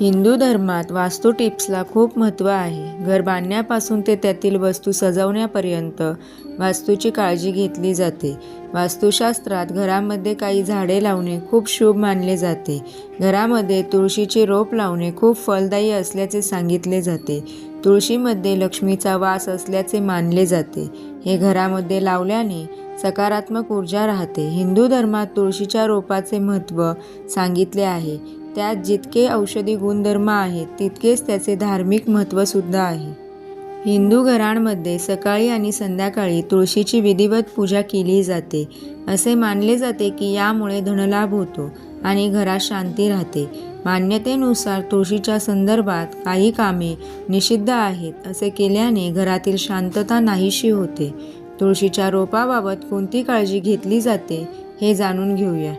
हिंदू धर्मात वास्तू टिप्सला खूप महत्त्व आहे. घर बांधण्यापासून ते त्यातील वस्तू सजवण्यापर्यंत वास्तूची काळजी घेतली जाते. वास्तुशास्त्रात घरामध्ये काही झाडे लावणे खूप शुभ मानले जाते. घरामध्ये तुळशीचे रोप लावणे खूप फलदायी असल्याचे सांगितले जाते. तुळशीमध्ये लक्ष्मीचा वास असल्याचे मानले जाते. हे घरामध्ये लावल्याने सकारात्मक ऊर्जा राहते. हिंदू धर्मात तुळशीच्या रोपाचे महत्त्व सांगितले आहे. त्यात जितके औषधी गुणधर्म आहेत तितकेच त्याचे धार्मिक महत्त्वसुद्धा आहे. हिंदू घरांमध्ये सकाळी आणि संध्याकाळी तुळशीची विधिवत पूजा केली जाते. असे मानले जाते की यामुळे धनलाभ होतो आणि घरात शांती राहते. मान्यतेनुसार तुळशीच्या संदर्भात काही कामे निषिद्ध आहेत असे केल्याने घरातील शांतता नाहीशी होते. तुळशीच्या रोपाबाबत कोणती काळजी घेतली जाते हे जाणून घेऊया.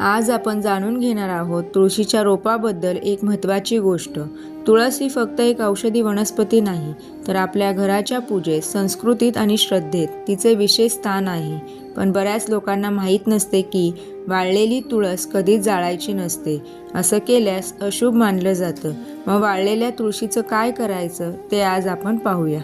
आज आपण जाणून घेणार आहोत तुळशीच्या रोपाबद्दल एक महत्त्वाची गोष्ट. तुळस ही फक्त एक औषधी वनस्पती नाही तर आपल्या घराच्या पूजेत संस्कृतीत आणि श्रद्धेत तिचे विशेष स्थान आहे. पण बऱ्याच लोकांना माहीत नसते की वाळलेली तुळस कधीच जाळायची नसते. असं केल्यास अशुभ मानलं जातं. मग वाळलेल्या तुळशीचं काय करायचं ते आज आपण पाहूया.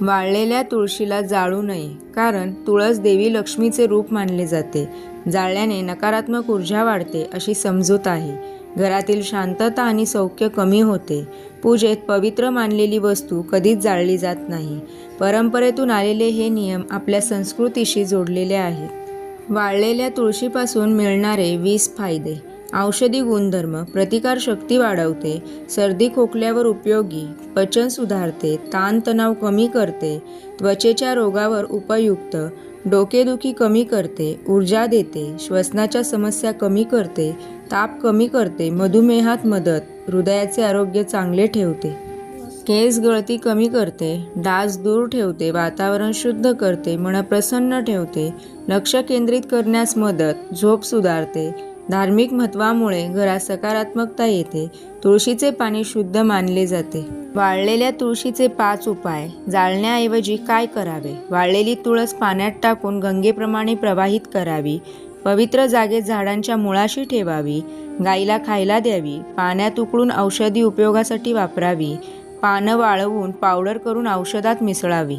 वाळलेल्या तुळशीला जाळू नये कारण तुळस देवी लक्ष्मीचे रूप मानले जाते. जाळल्याने नकारात्मक ऊर्जा वाढते अशी समजूत आहे. घरातील शांतता आणि सौख्य कमी होते. पूजेत पवित्र मानलेली वस्तू कधीच जाळली जात नाही. परंपरेतून आलेले हे नियम आपल्या संस्कृतीशी जोडलेले आहेत. वाळलेल्या तुळशीपासून मिळणारे वीस फायदे. औषधी गुणधर्म प्रतिकारशक्ती वाढवते सर्दी खोकल्यावर उपयोगी पचन सुधारते ताणतणाव कमी करते त्वचेच्या रोगावर उपयुक्त डोकेदुखी कमी करते ऊर्जा देते श्वसनाच्या समस्या कमी करते ताप कमी करते मधुमेहात मदत हृदयाचे आरोग्य चांगले ठेवते. केस गळती कमी करते डास दूर ठेवते वातावरण शुद्ध करते मन प्रसन्न ठेवते लक्ष केंद्रित करण्यास मदत झोप सुधारते धार्मिक महत्त्वामुळे घरात सकारात्मकता येते. तुळशीचे पाणी शुद्ध मानले जाते. वाळलेल्या तुळशीचे पाच उपाय. जाळण्याऐवजी काय करावे? वाळलेली तुळस पाण्यात टाकून गंगेप्रमाणे प्रवाहित करावी. पवित्र जागेत झाडांच्या मुळाशी ठेवावी. गाईला खायला द्यावी. पाण्यात उकळून औषधी उपयोगासाठी वापरावी. पानं वाळवून पावडर करून औषधात मिसळावी.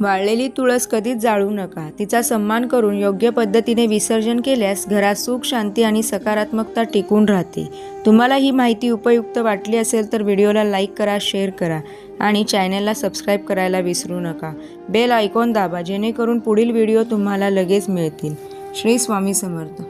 वाळलेली तुळस कधीच जाळू नका. तिचा सन्मान करून योग्य पद्धतीने विसर्जन केल्यास घरात सुख शांती आणि सकारात्मकता टिकून राहते. तुम्हाला ही माहिती उपयुक्त वाटली असेल तर व्हिडिओला लाईक करा शेअर करा आणि चॅनलला सबस्क्राईब करायला विसरू नका. बेल आयकॉन दाबा जेणेकरून पुढील व्हिडिओ तुम्हाला लगेच मिळतील. श्री स्वामी समर्थ.